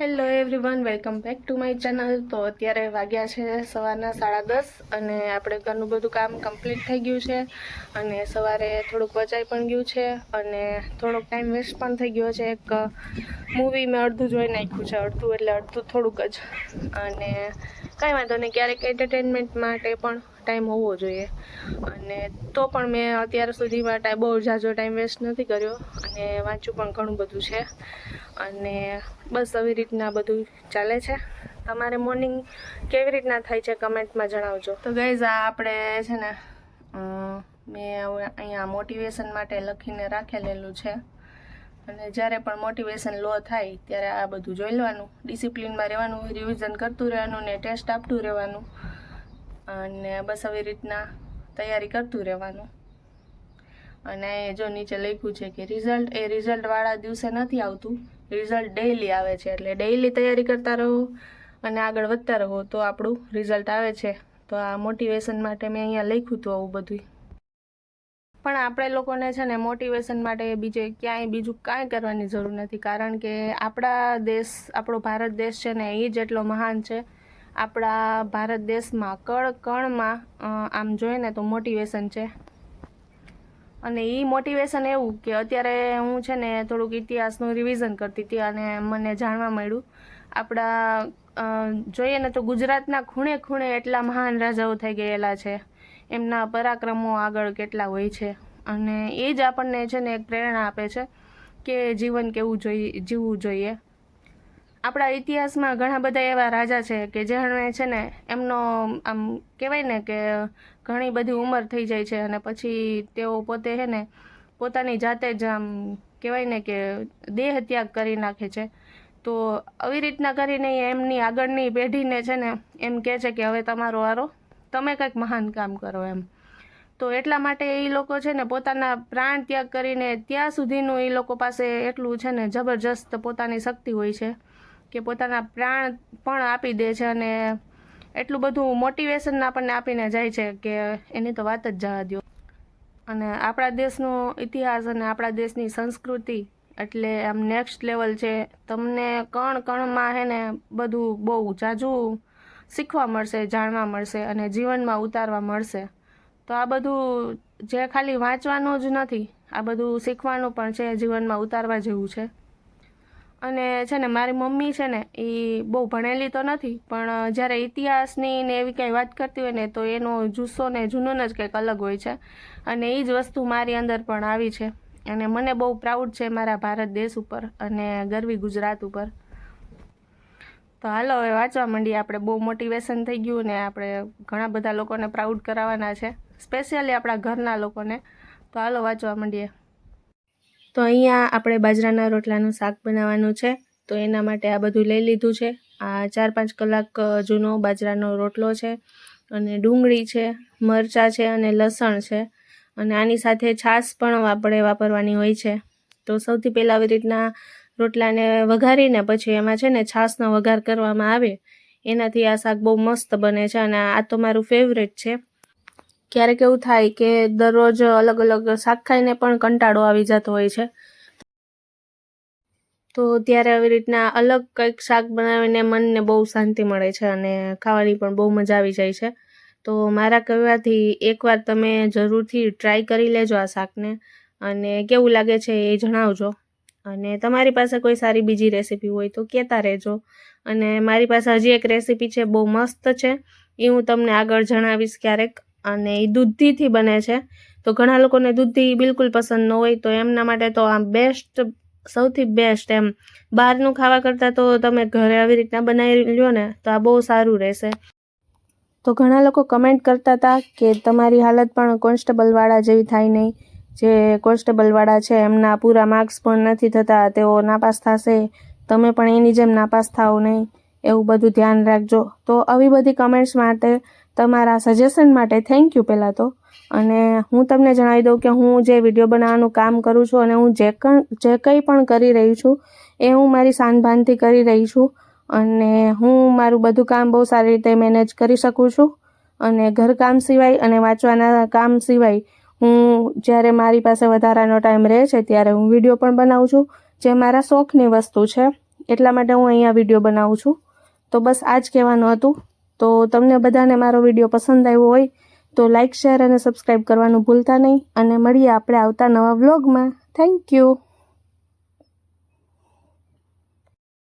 Hello everyone welcome back to my channel તો અત્યારે વાગ્યા છે સવારના સાડા દસ અને આપણે ઘરનું બધું કામ કમ્પ્લીટ થઈ ગયું છે અને સવારે થોડુંક વચાઈ પણ ગયું છે અને થોડોક ટાઈમ વેસ્ટ પણ થઈ ગયો છે. એક મૂવી મેં અડધું જોઈ નાખ્યું છે, અડધું એટલે અડધું થોડુંક જ. અને કાંઈ વાંધો નહીં, ક્યારેક એન્ટરટેનમેન્ટ માટે પણ ટાઈમ હોવો જોઈએ. અને તો પણ મેં અત્યાર સુધીમાં ટાઈમ બહુ ઝાઝો ટાઈમ વેસ્ટ નથી કર્યો અને વાંચું પણ ઘણું બધું છે. અને બસ આવી રીતના બધું ચાલે છે. તમારે મોર્નિંગ કેવી રીતના થાય છે કમેન્ટમાં જણાવજો. તો ગઈઝ આ આપણે છે ને મેં અહીંયા મોટિવેશન માટે લખીને રાખેલેલું છે. અને જ્યારે પણ મોટિવેશન લો થાય, ત્યારે આ બધું જોઈ લેવાનું ડિસિપ્લિનમાં રહેવાનું રિવિઝન કરતું રહેવાનું ને ટેસ્ટ આપતું રહેવાનું. અને બસ આવી રીતના તૈયારી કરતું રહેવાનું. અને જો નીચે લખ્યું છે કે રિઝલ્ટ એ રિઝલ્ટવાળા દિવસે નથી આવતું. રિઝલ્ટ ડેઇલી આવે છે, એટલે ડેઇલી તૈયારી કરતા રહો અને આગળ વધતા રહો તો આપણું રિઝલ્ટ આવે છે. તો આ મોટિવેશન માટે મેં અહીંયા લખ્યું હતું આવું બધું પણ આપણે લોકોને છે ને મોટિવેશન માટે બીજે ક્યાંય બીજું કાંઈ કરવાની જરૂર નથી. કારણ કે આપણા દેશ, આપણો ભારત દેશ છે ને એ જ એટલો મહાન છે. આપણા ભારત દેશમાં કણ કણમાં આમ જોઈએ ને તો મોટિવેશન છે. અને એ મોટિવેશન એવું કે અત્યારે હું છે ને થોડુંક ઇતિહાસનું રિવિઝન કરતી હતી અને મને જાણવા મળ્યું. આપણા જોઈએ ને તો ગુજરાતના ખૂણે ખૂણે એટલા મહાન રાજાઓ થઈ ગયેલા છે. એમના પરાક્રમો આગળ કેટલા હોય છે. અને એ જ આપણને છે ને એક પ્રેરણા આપે છે કે જીવન કેવું જોઈએ જીવવું જોઈએ. આપણા ઇતિહાસમાં ઘણા બધા એવા રાજા છે કે જેણે છે ને એમનો, આમ કહેવાય ને કે ઘણી બધી ઉંમર થઈ જાય છે અને પછી તેઓ પોતે છે ને પોતાની જાતે જ આમ કહેવાય ને કે દેહ ત્યાગ કરી નાખે છે. તો આવી રીતના કરીને એમની આગળની પેઢીને છે ને એમ કહે છે કે હવે તમારો વારો તમે કંઈક મહાન કામ કરો એમ. તો એટલા માટે એ લોકો છે ને પોતાના પ્રાણ ત્યાગ કરીને ત્યાં સુધીનું એ લોકો પાસે એટલું છે ને જબરજસ્ત પોતાની શક્તિ હોય છે કે પોતાના પ્રાણ પણ આપી દે છે અને એટલું બધું મોટિવેશન આપણને આપીને જાય છે કે એની તો વાત જ જવા દો અને આપણા દેશનો ઇતિહાસ અને આપણા દેશની સંસ્કૃતિ એટલે આમ નેક્સ્ટ લેવલ છે. તમને કણ કણમાં હે ને બધું બહુ જાજુ શીખવા મળશે, જાણવા મળશે અને જીવનમાં ઉતારવા મળશે. તો આ બધું જે ખાલી વાંચવાનું જ નથી, આ બધું શીખવાનું પણ છે, જીવનમાં ઉતારવા જેવું છે. અને છે ને, મારી મમ્મી છે ને, એ બહુ ભણેલી તો નથી, પણ જ્યારે ઇતિહાસની ને એવી કંઈ વાત કરતી હોય ને, તો એનો જુસ્સો ને જુનૂન જ કંઈક અલગ હોય છે. અને એ જ વસ્તુ મારી અંદર પણ આવી છે. અને મને બહુ પ્રાઉડ છે મારા ભારત દેશ ઉપર અને ગરવી ગુજરાત ઉપર. તો હાલો, હવે વાંચવા માંડીએ. આપણે બહુ મોટિવેશન થઈ ગયું ને આપણે ઘણા બધા લોકોને પ્રાઉડ કરાવવાના છે સ્પેશિયલી આપણા ઘરના લોકોને. તો હાલો, વાંચવા માંડીએ. તો અહીંયા આપણે બાજરાના રોટલાનું શાક બનાવવાનું છે. તો એના માટે આ બધું લઈ લીધું છે. આ ચાર પાંચ કલાક જૂનો બાજરાનો રોટલો છે, અને ડુંગળી છે, મરચાં છે, અને લસણ છે. અને આની સાથે છાશ પણ આપણે વાપરવાની હોય છે. તો સૌથી પહેલાં આવી રીતના રોટલાને વઘારીને પછી એમાં છે ને છાશનો વઘાર કરવામાં આવે. એનાથી આ શાક બહુ મસ્ત બને છે અને આ તો મારું ફેવરેટ છે. ક્યારેક એવું થાય કે દરરોજ અલગ અલગ શાક ખાઈને પણ કંટાળો આવી જતો હોય છે. તો ત્યારે આવી રીતના અલગ કંઈક શાક બનાવીને મનને બહુ શાંતિ મળે છે અને ખાવાની પણ બહુ મજા આવી જાય છે. તો મારા કહેવાથી એકવાર તમે જરૂરથી ટ્રાય કરી લેજો આ શાકને અને કેવું લાગે છે એ જણાવજો. અને તમારી પાસે કોઈ સારી બીજી રેસીપી હોય તો કહેતા રહેજો. અને મારી પાસે હજી એક રેસીપી છે, બહુ મસ્ત છે. એ હું તમને આગળ જણાવીશ ક્યારેક. અને એ દૂધીથી બને છે. તો ઘણા લોકોને દૂધી બિલકુલ પસંદ ન હોય તો એમના માટે તો આમ બેસ્ટ સૌથી બેસ્ટ એમ. બહારનું ખાવા કરતાં તો તમે ઘરે આવી રીતના બનાવી લ્યો ને, તો આ બહુ સારું રહેશે. તો ઘણા લોકો કમેન્ટ કરતા હતા કે તમારી હાલત પણ કોન્સ્ટેબલવાળા જેવી થાય નહીં. જે કોન્સ્ટેબલવાળા છે, એમના પૂરા માર્ક્સ પણ નથી થતા, તેઓ નાપાસ થશે. તમે પણ એની જેમ નાપાસ થાવ નહીં. એવું બધું ધ્યાન રાખજો. તો આવી બધી કમેન્ટ્સ માટે તમારા સજેશન માટે થેન્ક યુ પહેલાં તો. અને હું તમને જણાવી દઉં કે હું જે વીડિયો બનાવવાનું કામ કરું છું અને હું જે કંઈ જે કંઈ પણ કરી રહી છું, એ હું મારી સાનભાનથી કરી રહી છું. અને હું મારું બધું કામ બહુ સારી રીતે મેનેજ કરી શકું છું. અને ઘરકામ સિવાય અને વાંચવાના કામ સિવાય હું જ્યારે મારી પાસે વધારાનો ટાઈમ રહે છે, ત્યારે હું વીડિયો પણ બનાવું છું, જે મારા શોખની વસ્તુ છે. એટલા માટે હું અહીંયા વીડિયો બનાવું છું. તો બસ આ જ કહેવાનું હતું. તો તમને બધાને મારો વીડિયો પસંદ આવ્યો હોય, તો લાઇક શેર અને સબસ્ક્રાઈબ કરવાનું ભૂલતા નહીં. અને મળીએ આપણે આવતા નવા વ્લોગમાં થેન્ક યુ